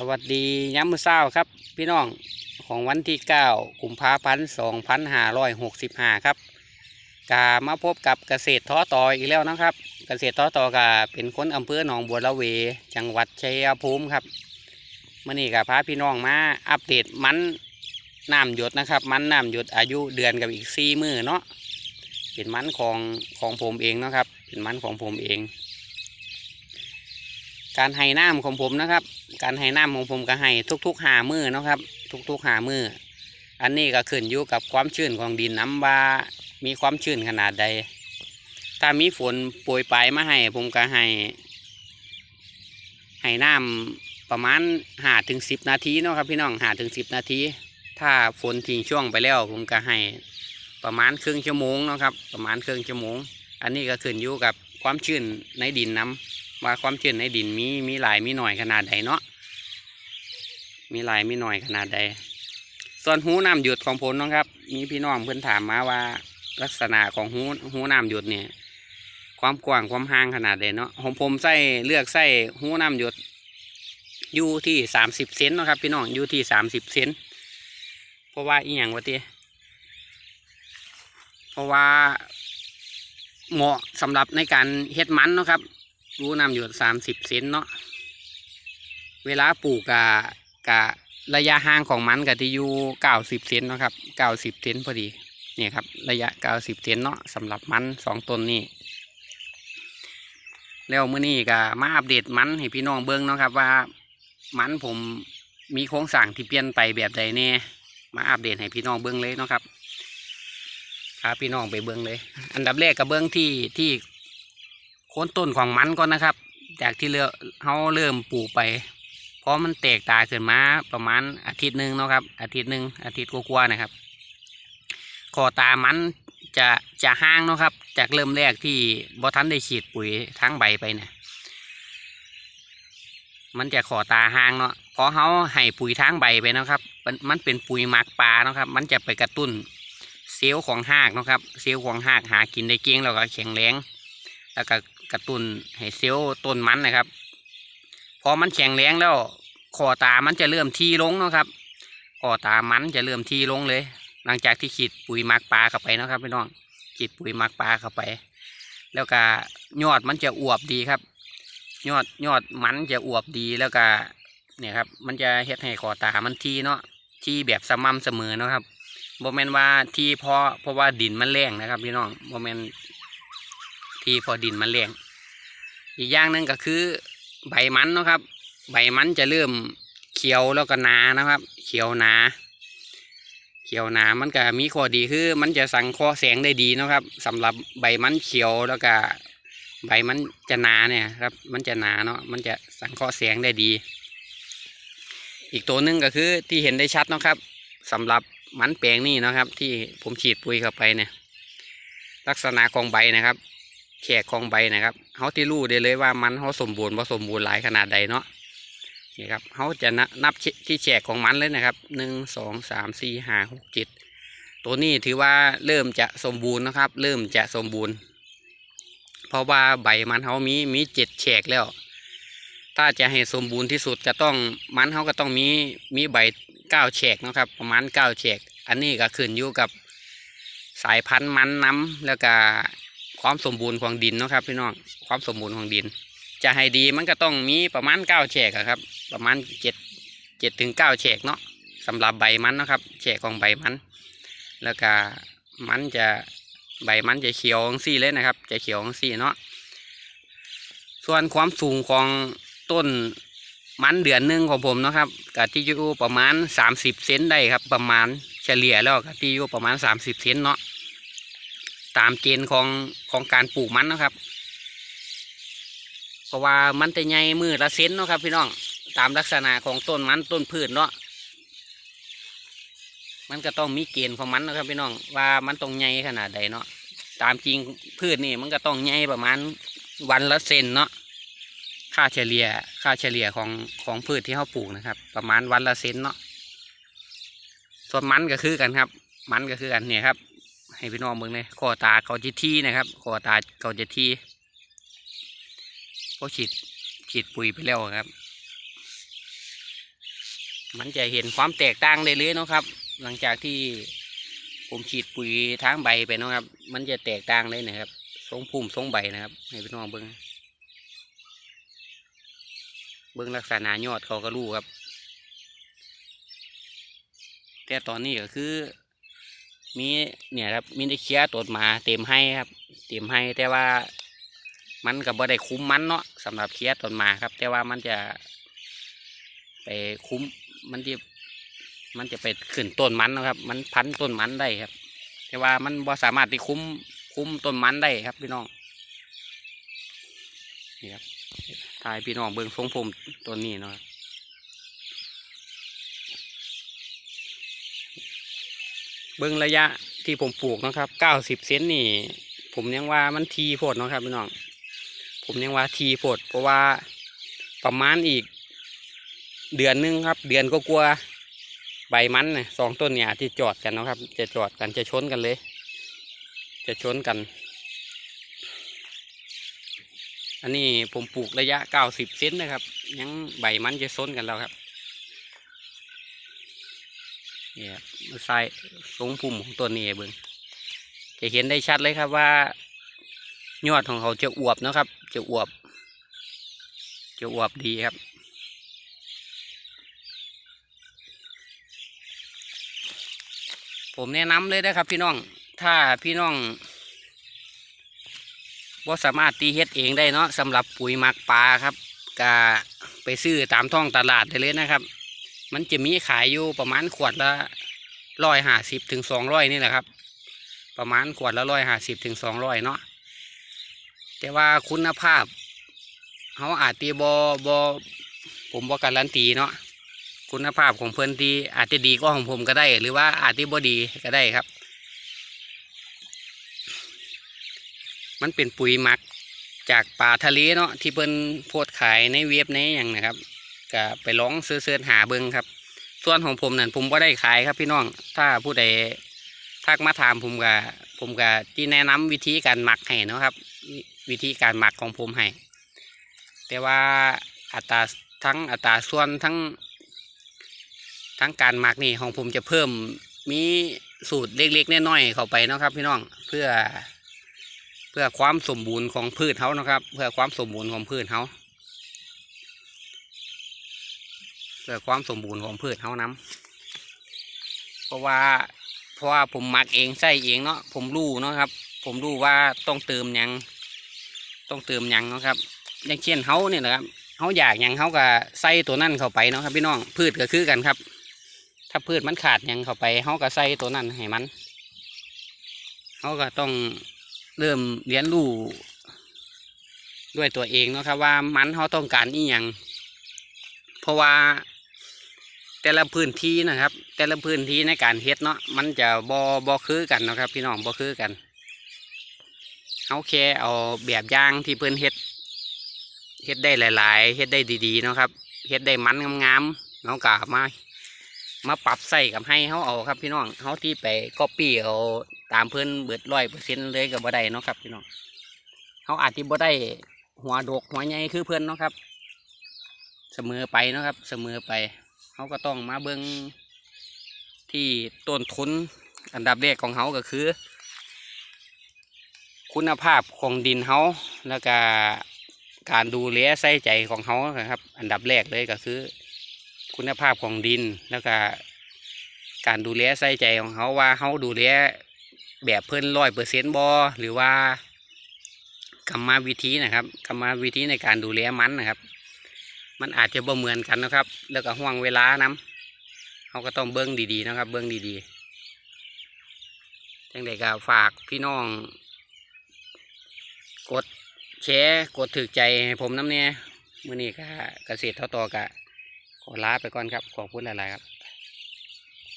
สวัสดีย้ำมือเช้าครับ พี่น้องของวันที่เก้ากุมภาพันธ์สองพันห้าร้อยหกสิบห้าครับกามาพบกับเกษตรท้อต่ออีกแล้วนะครับ เกษตรท้อต่อกาเป็นคนอำเภอหนองบัวละเว จังหวัดชัยภูมิครับเมื่อนี้กับพาพี่น้องมาอัปเดตมันน้ำหยดนะครับ มันน้ำหยดอายุเดือนกับอีกสี่มือเนาะเป็นมันของของผมเองนะครับ เป็นมันของผมเอง การให้น้ำของผมนะครับ การให้น้ำของผมก็ให้ทุกๆหามือนะครับ ทุกๆหามืออันนี้ก็ขึ้นอยู่กับความชื้นของดินน้ำว่ามีความชื้นขนาดใด ถ้ามีฝนโปรยปลายมาให้ผมก็ให้ให้น้ำประมาณหาถึงสิบนาทีเนาะครับพี่น้องหาถึงสิบนาที ถ้าฝนทิ้งช่วงไปแล้ว ผมก็ให้ประมาณครึ่งชั่วโมงเนาะครับประมาณครึ่งชั่วโมง อันนี้ก็ขึ้นอยู่กับความชื้นในดินน้ำ ว่าความชื้นในดินมีมีหลายมีหน่อยขนาดใดเนาะมีหลายมีหน่อยขนาดใด ส่วนหูน้ำหยดของผมนะครับ มีพี่น้องเพื่อนถามมาว่าลักษณะของหูหูน้ำหยดเนี่ยความกว้างความห่างขนาดใดเนาะของผมใส่เลือกใส่หูน้ำหยดอยู่ที่สามสิบเซนนะครับ พี่น้องอยู่ที่สามสิบเซนเพราะว่าอีหยังวะเตี้ยเพราะว่าเหมาะสำหรับในการเฮ็ดมันนะครับ รู้น้ำหยดสามสิบเซนเนาะเวลาปลูกกะกะระยะห่างของมันกะที่อยู่เก้าสิบเซนนะครับเก้าสิบเซนพอดีเนี่ยครับระยะเก้าสิบเซนเนาะสำหรับมันสองต้นนี้แล้วเมื้อนี้ก็มาอัปเดตมันให้พี่น้องเบิ่งเนาะครับว่ามันผมมีโครงสร้างที่เปลี่ยนไปแบบใดแน่มาอัปเดตให้พี่น้องเบิ่งเลยเนาะครับพาพี่น้องไปเบิ่งเลย อันดับแรกก็เบิ่งที่ที่ โคนต้นของมันก่อนนะครับ จากที่เลือเขาเริ่มปลูกไป เพราะมันแตกตาขึ้นมาประมาณอาทิตย์หนึ่งเนาะครับ อาทิตย์หนึ่งอาทิตย์กว่าๆนะครับคอตามันจะจะห้างเนาะครับ จากเริ่มแรกที่บอทันได้ฉีดปุ๋ยทั้งใบไปเนี่ยมันจะขอตาห้างเนาะเพราะเขาให้ปุ๋ยทั้งใบไปเนาะครับ มันเป็นปุ๋ยหมักปลาเนาะครับ มันจะไปกระตุ้นเซลล์ของหากเนาะครับ เซลล์ของหากหากินได้เก่งแล้วก็แข็งแรง แล้วก็ กระตุนให้เซลล์ต้นมันนะครับ พอมันแข็งแรงแล้วคอตามันจะเริ่มทีลงนะครับคอตามันจะเริ่มทีลงเลย หลังจากที่ฉีดปุ๋ยมักปลาเข้าไปนะครับพี่น้องฉีดปุ๋ยมักปลาเข้าไป แล้วก็ยอดมันจะอวบดีครับ ยอดยอดมันจะอวบดีแล้วก็เนี่ยครับมันจะเฮ็ดให้คอตามันทีเนาะทีแบบสม่ำเสมอนะครับโมเมนว่าทีเพราะเพราะว่าดินมันแรงนะครับพี่น้องโมเมน ที่พอดินมันแรงอีกอย่างหนึ่งก็คือใบมันนะครับ ใบมันจะเริ่มเขียวแล้วก็หนานะครับ เขียวหนา เขียวหนามันก็มีข้อดีคือ มันจะสังเคราะห์แสงได้ดีนะครับสำหรับใบมันเขียวแล้วก็ใบมันจะหนาเนี่ยครับ มันจะหนาเนาะมันจะสังเคราะห์แสงได้ดี อีกตัวหนึ่งก็คือที่เห็นได้ชัดนะครับสำหรับมันแปลงนี่นะครับ ที่ผมฉีดปุ๋ยเข้าไปเนี่ยลักษณะของใบนะครับ แฉกของใบนะครับเขาที่รู้ได้เลยว่ามันเขาสมบูรณ์ผสมบูรณ์หลายขนาดใดเนาะนี่ครับเขาจะนับนับที่แฉกของมันเลยนะครับหนึ่งสองสามสี่ห้าหกเจ็ดตัวนี้ถือว่าเริ่มจะสมบูรณ์นะครับ เริ่มจะสมบูรณ์ เพราะว่าใบมันเขามีมีเจ็ดแฉกแล้ว ถ้าจะให้สมบูรณ์ที่สุดจะต้องมันเขาก็ต้องมีมีใบเก้าแฉกนะครับประมาณเก้าแฉกอันนี้ก็ขึ้นอยู่กับสายพันธุ์มันน้ำแล้วก็ ความสมบูรณ์ของดินนะครับ พี่น้องความสมบูรณ์ของดิน จะให้ดีมันก็ต้องมีประมาณเก้าแฉกครับ ประมาณเจ็ดเจ็ดถึงเก้าแฉกเนาะสำหรับใบมันนะครับแฉกของใบมัน แล้วก็มันจะใบมันจะเขียวซี่เลยนะครับ จะเขียวซี่เนาะส่วนความสูงของต้นมันเดือนหนึ่งของผมนะครับกะที่อยู่ประมาณสามสิบเซนได้ครับ ประมาณเฉลี่ยแล้วกะที่อยู่ประมาณสามสิบเซนเนาะ ตามเกณฑ์ของของการปลูกมันนะครับ เพราะว่ามันจะใหญ่มือละเซนเนาะครับ พี่น้องตามลักษณะของต้นมันต้นพืชเนาะมันก็ต้องมีเกณฑ์ของมันนะครับพี่น้องว่ามันต้องใหญ่ขนาดใดเนาะตามจริงพืชนี่มันก็ต้องใหญ่ประมาณวันละเซนเนาะค่าเฉลี่ยค่าเฉลี่ยของของพืชที่เขาปลูกนะครับ ประมาณวันละเซนเนาะส่วนมันก็คือกันครับ มันก็คือกันเนี่ยครับ ให้พี่น้องเบิ่งเลยคอตาเขาจะที่นะครับคอตาเขาจะที่เพราะฉีดฉีดปุ๋ยไปแล้วครับ มันจะเห็นความแตกต่างได้เลยเนาะครับ หลังจากที่ผมฉีดปุ๋ยทางใบไปเนาะครับ มันจะแตกต่างเลยนะครับทรงพุ่มทรงใบนะครับ ให้พี่น้องเบิ้งเบิ้งลักษณะยอดเขาก็รู้ครับ แต่ตอนนี้ก็คือ มีเนี่ยครับมีได้เคลียร์ตัวมาเต็มให้ครับ เต็มให้แต่ว่ามันก็บ่ได้คุ้มมันเนาะสำหรับเคลียร์ต้นมาครับ แต่ว่ามันจะ ไปคุ้มมันจะมันจะไปขึ้นต้นมันนะครับ มันพันต้นมันได้ครับ แต่ว่ามันบ่สามารถที่คุ้มคุ้มต้นมันได้ครับพี่น้องนี่ครับทายพี่น้องเบิ่งทรงผมต้นนี้เนาะครับ เบิ่งระยะที่ผมปลูกนะครับเก้าสิบเซนนี่ ผมยังว่ามันทีโพดนะครับพี่น้อง ผมยังว่าทีโพดเพราะว่าประมาณอีก เดือนนึงครับ เดือนก็กลัวใบมันนะสองต้นเนี่ยที่จอดกันนะครับ จะจอดกันจะชนกันเลย จะชนกัน อันนี้ผมปลูกระยะเก้าสิบเซนนะครับ ยังใบมันจะชนกันแล้วครับ เนี่ยครับมาใส่ทรงพุ่มของตัวนี้เบิ้งจะเห็นได้ชัดเลยครับว่า ยอดของเขาจะอวบนะครับ จะอวบ จะอวบดีครับผมแนะนำเลยนะครับพี่น้อง ถ้าพี่น้องว่าสามารถตีเฮ็ดเองได้เนาะสำหรับปุ๋ยหมักปลาครับก็ไปซื้อตามท้องตลาดได้เลยนะครับ มันจะมีขายอยู่ประมาณขวดละร้อยห้าสิบถึงสองร้อยนี่แหละครับ ประมาณขวดละร้อยห้าสิบถึงสองร้อยเนาะแต่ว่าคุณภาพเขาอาจตีบอบอผมบอกการันตีเนาะคุณภาพของเพื่อนที่อาจจะดีกว่าของผมก็ได้ หรือว่าอาจจะบ่ดีก็ได้ครับ มันเป็นปุ๋ยหมักจากป่าทะเลเนาะที่เพิ่นโพดขายในเว็บในอย่างนะครับ ก็ไปลองซื้อเสิร์ชหาเบิ่งครับ ส่วนของผมนั่นผมก็ได้ขายครับพี่น้อง ถ้าผู้ใดทักมาถามผมก็ผมก็ที่แนะนำวิธีการหมักให้นะครับ วิธีการหมักของผมให้แต่ว่าอัตราทั้งอัตราส่วนทั้ง ทั้งการหมักนี่ของผมจะเพิ่มมีสูตรเล็กๆน้อยๆเข้าไปนะครับ พี่น้องเพื่อ เพื่อความสมบูรณ์ของพืชเขานะครับ เพื่อความสมบูรณ์ของพืชเขาเพื่อความสมบูรณ์ของพืชเขานํเพราะว่าเพราะว่าผมหมักเองใส่เองเนาะผมรู้เนาะครับ ผมรู้ว่าต้องเติมยังต้องเติมยังเนาะครับ อย่างเช่นเขาเนี่ยนะครับเขาอยากยังเขาก็ใส่ตัวนั่นเข้าไปเนาะครับพี่น้องพืชก็คือกันครับ ถ้าพืชมันขาดยังเข้าไปเขาก็ใส่ตัวนั้นให้มันเขาก็ต้องเริ่มเรียนรู้ด้วยตัวเองเนาะครับว่ามันเขาต้องการอีหยังเพราะว่า แต่ละพื้นที่นะครับ แต่ละพื้นที่ในการเฮ็ดเนาะมันจะบอบอคือกันนะครับ พี่น้องบอคือกันเขาแค่เอาแบบย่างที่เพื่อนเฮ็ดเฮ็ดได้หลาย ๆเฮ็ดได้ดีๆนะครับเฮ็ดได้มันงามๆเขากะมามาปรับใส่กับให้เขาเอาครับพี่น้องเขาที่ไปก๊อปปี้เอาตามเพื่อนเบิดร้อยเปอร์เซ็นต์เลยกับบ่ได้นะครับ พี่น้องเขาอาจจะบ่ได้หัวดกหัวใหญ่คือเพื่อนนะครับ เสมอไปนะครับ เสมอไป เขาก็ต้องมาเบิ้งที่ต้นทุนอันดับแรกของเขาก็คือ คุณภาพของดินเขาแล้วก็การดูแลใส่ใจของเขาครับ อันดับแรกเลยก็คือ คุณภาพของดินแล้วก็การดูแลใส่ใจของเขาว่าเขาดูแลแบบเพิ่นร้อยเปอร์เซ็นต์บอหรือว่ากรรมวิธีนะครับกรรมวิธีในการดูแลมันนะครับ มันอาจจะบ่เหมือนกันนะครับ แล้วก็ห่วงเวลานํเขาก็ต้องเบิ้งดีๆนะครับ เบิ้งดีๆจังใดก็ฝากพี่น้อง กดแชร์กดถือใจให้ผมน้ำเนี่ยมื่อนี้ก็เกษตรเท่าต่อกะขอลาไปก่อนครับ ขอบคุณหลายๆครับ